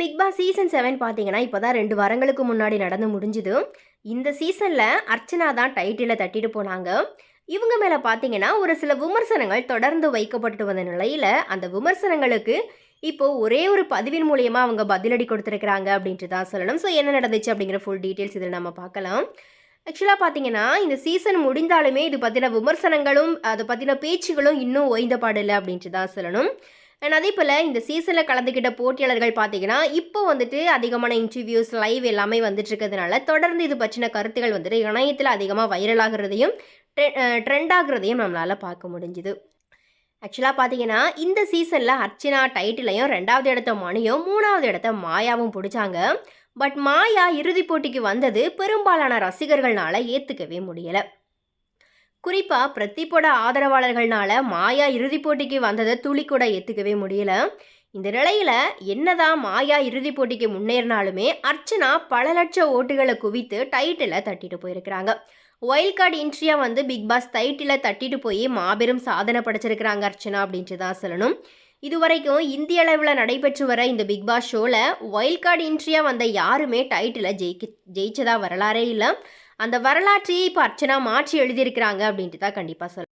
Big Boss season seven பார்த்தீங்கன்னா இப்போ தான் ரெண்டு வாரங்களுக்கு முன்னாடி நடந்து முடிஞ்சுது. இந்த சீசனில் அர்ச்சனா தான் டைட்டிலை தட்டிட்டு போனாங்க. இவங்க மேலே பார்த்தீங்கன்னா ஒரு சில விமர்சனங்கள் தொடர்ந்து வைக்கப்பட்டு வந்த நிலையில் அந்த விமர்சனங்களுக்கு இப்போ ஒரே ஒரு பதிவின் மூலியமாக அவங்க பதிலடி கொடுத்துருக்குறாங்க அப்படின்ட்டு தான் சொல்லணும். ஸோ என்ன நடந்துச்சு அப்படிங்கிற ஃபுல் டீட்டெயில்ஸ் இதில் நம்ம பார்க்கலாம். ஆக்சுவலாக பார்த்தீங்கன்னா இந்த சீசன் முடிந்தாலுமே இது பற்றின விமர்சனங்களும் அதை பற்றின பேச்சுகளும் இன்னும் ஓய்ந்த பாடலை அப்படின்ட்டு தான் சொல்லணும். அண்ட் அதே போல் இந்த சீசனில் கலந்துக்கிட்ட போட்டியாளர்கள் பார்த்தீங்கன்னா இப்போ வந்துட்டு அதிகமான இன்டர்வியூஸ் லைவ் எல்லாமே வந்துட்டு இருக்கிறதுனால தொடர்ந்து இது பற்றின கருத்துக்கள் வந்துட்டு இணையத்தில் அதிகமாக வைரல் ஆகிறதையும் ட்ரெண்ட் ஆகுறதையும் நம்மளால் பார்க்க முடிஞ்சுது. ஆக்சுவலாக பார்த்தீங்கன்னா இந்த சீசனில் அர்ச்சனா டைட்டிலையும் ரெண்டாவது இடத்த மணியும் மூணாவது இடத்த மாயாவும் பிடிச்சாங்க. பட் மாயா இறுதிப் போட்டிக்கு வந்தது பெரும்பாலான ரசிகர்கள்னால ஏற்றுக்கவே முடியலை. குறிப்பாக பிரதீப்போட ஆதரவாளர்கள்னால மாயா இறுதிப் போட்டிக்கு வந்ததை துளி கூட ஏற்றுக்கவே முடியல. இந்த நிலையில் என்னதான் மாயா இறுதிப் போட்டிக்கு முன்னேறினாலுமே அர்ச்சனா பல லட்சம் ஓட்டுகளை குவித்து டைட்டிலை தட்டிட்டு போயிருக்கிறாங்க. ஒயில்ட் கார்டு இன்ட்ரியா வந்து பிக் பாஸ் டைட்டில் தட்டிட்டு போய் மாபெரும் சாதனை படைச்சிருக்கிறாங்க அர்ச்சனா அப்படின்ட்டு தான் சொல்லணும். இதுவரைக்கும் இந்திய அளவில் நடைபெற்று வர இந்த பிக் பாஸ் ஷோவில் ஒயில்ட் கார்டு இன்ட்ரியா வந்த யாருமே டைட்டிலை ஜெயிக்க ஜெயிச்சதா வரலாறே இல்லை. அந்த வரலாற்றையே இப்போ அர்ச்சனா மாற்றி எழுதியிருக்கிறாங்க அப்படின்ட்டு தான் கண்டிப்பாக சொல்லலாம்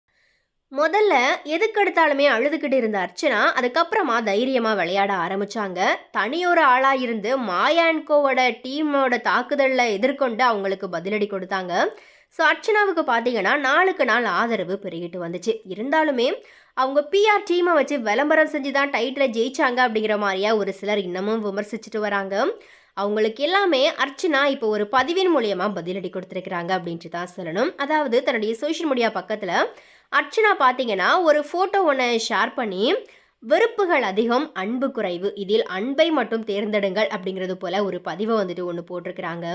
முதல்ல எதுக்கெடுத்தாலுமே அழுதுகிட்டு இருந்த அர்ச்சனா அதுக்கப்புறமா தைரியமாக விளையாட ஆரம்பித்தாங்க தனியொரு ஆளாக இருந்து மாயான்கோவோட டீமோட தாக்குதலில் எதிர்கொண்டு அவங்களுக்கு பதிலடி கொடுத்தாங்க. ஸோ அர்ச்சனாவுக்கு பார்த்தீங்கன்னா நாளுக்கு நாள் ஆதரவு பெருகிட்டு வந்துச்சு. இருந்தாலுமே அவங்க பிஆர் டீமை வச்சு விளம்பரம் செஞ்சு தான் டைட்டில் ஜெயிச்சாங்க அப்படிங்கிற மாதிரியா ஒரு சிலர் இன்னமும் விமர்சிச்சுட்டு வராங்க. அவங்களுக்கு எல்லாமே அர்ச்சனா இப்போ ஒரு பதிவின் மூலியமாக பதிலடி கொடுத்துருக்குறாங்க அப்படின்ட்டு தான் சொல்லணும். அதாவது தன்னுடைய சோஷியல் மீடியா பக்கத்தில் அர்ச்சனா பார்த்தீங்கன்னா ஒரு ஃபோட்டோ ஒன்று ஷேர் பண்ணி வெறுப்புகள் அதிகம் அன்பு குறைவு இதில் அன்பை மட்டும் தேர்ந்தெடுங்கள் அப்படிங்கிறது போல ஒரு பதிவை வந்துட்டு ஒன்று போட்டிருக்கிறாங்க.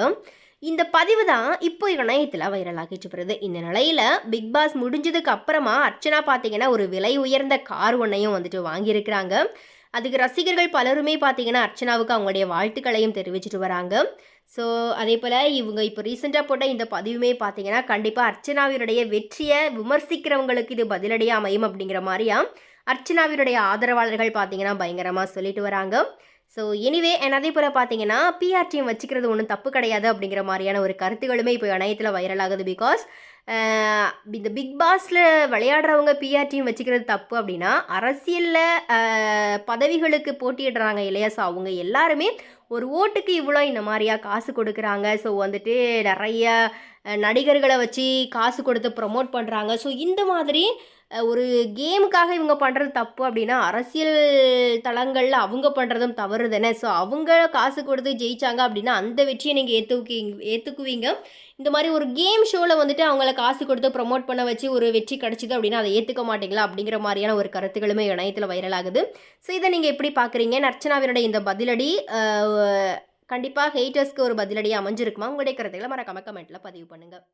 இந்த பதிவு தான் இப்போ இணையத்தில் வைரலாகிட்டு வருது இந்த நிலையில் பிக் பாஸ் முடிஞ்சதுக்கு அப்புறமா அர்ச்சனா பார்த்தீங்கன்னா ஒரு விலை உயர்ந்த கார் ஒன்றையும் வந்துட்டு வாங்கியிருக்கிறாங்க. அதுக்கு ரசிகர்கள் பலருமே பார்த்தீங்கன்னா அர்ச்சனாவுக்கு அவங்களுடைய வாழ்த்துக்களையும் தெரிவிச்சிட்டு வராங்க. ஸோ அதே போல் இவங்க இப்போ ரீசெண்டாக போட்ட இந்த பதிவுமே பார்த்தீங்கன்னா கண்டிப்பாக அர்ச்சனாவினுடைய வெற்றியை விமர்சிக்கிறவங்களுக்கு இது பதிலடியாக அமையும் அப்படிங்கிற மாதிரியா அர்ச்சனாவினுடைய ஆதரவாளர்கள் பார்த்தீங்கன்னா பயங்கரமாக சொல்லிட்டு வராங்க. ஸோ எனிவே அதே போல் பார்த்தீங்கன்னா பிஆர் டீம் வச்சுக்கிறது ஒன்றும் தப்பு கிடையாது அப்படிங்கிற மாதிரியான ஒரு கருத்துகளுமே இப்போ இணையத்தில் வைரல் ஆகுது பிகாஸ் இந்த பிக் பாஸில் விளையாடுறவங்க பிஆர் டீம் வச்சுக்கிறது தப்பு அப்படின்னா அரசியலில் பதவிகளுக்கு போட்டியிடுறாங்க இல்லையா? ஸோ அவங்க எல்லாருமே ஒரு ஓட்டுக்கு இவ்வளோ இந்த மாதிரியா காசு கொடுக்குறாங்க. ஸோ வந்துட்டு நிறைய நடிகர்களை வச்சு காசு கொடுத்து ப்ரொமோட் பண்ணுறாங்க ஸோ இந்த மாதிரி ஒரு கேமுக்காக இவங்க பண்ணுறது தப்பு அப்படின்னா அரசியல் தளங்களில் அவங்க பண்ணுறதும் தவறு தானே. ஸோ அவங்க காசு கொடுத்து ஜெயிச்சாங்க அப்படின்னா அந்த வெற்றியை நீங்கள் ஏற்றுக்குவீங்க ஏற்றுக்குவீங்க இந்த மாதிரி ஒரு கேம் ஷோவில் வந்துட்டு அவங்கள காசு கொடுத்து ப்ரொமோட் பண்ண வச்சு ஒரு வெற்றி கிடச்சிது அப்படின்னா அதை ஏற்றுக்க மாட்டீங்களா அப்படிங்கிற மாதிரியான ஒரு கருத்துக்களுமே இணையத்தில் வைரல் ஆகுது. ஸோ இதை நீங்கள் எப்படி பார்க்குறீங்க நர்ச்சனாவினுடைய இந்த பதிலடி கண்டிப்பாக ஹெய்டர்ஸ்க்கு ஒரு பதிலடியாக அமைஞ்சிருக்குமா? உங்களுடைய கருத்துக்களை மறக்காம கமெண்ட்டில் பதிவு பண்ணுங்கள்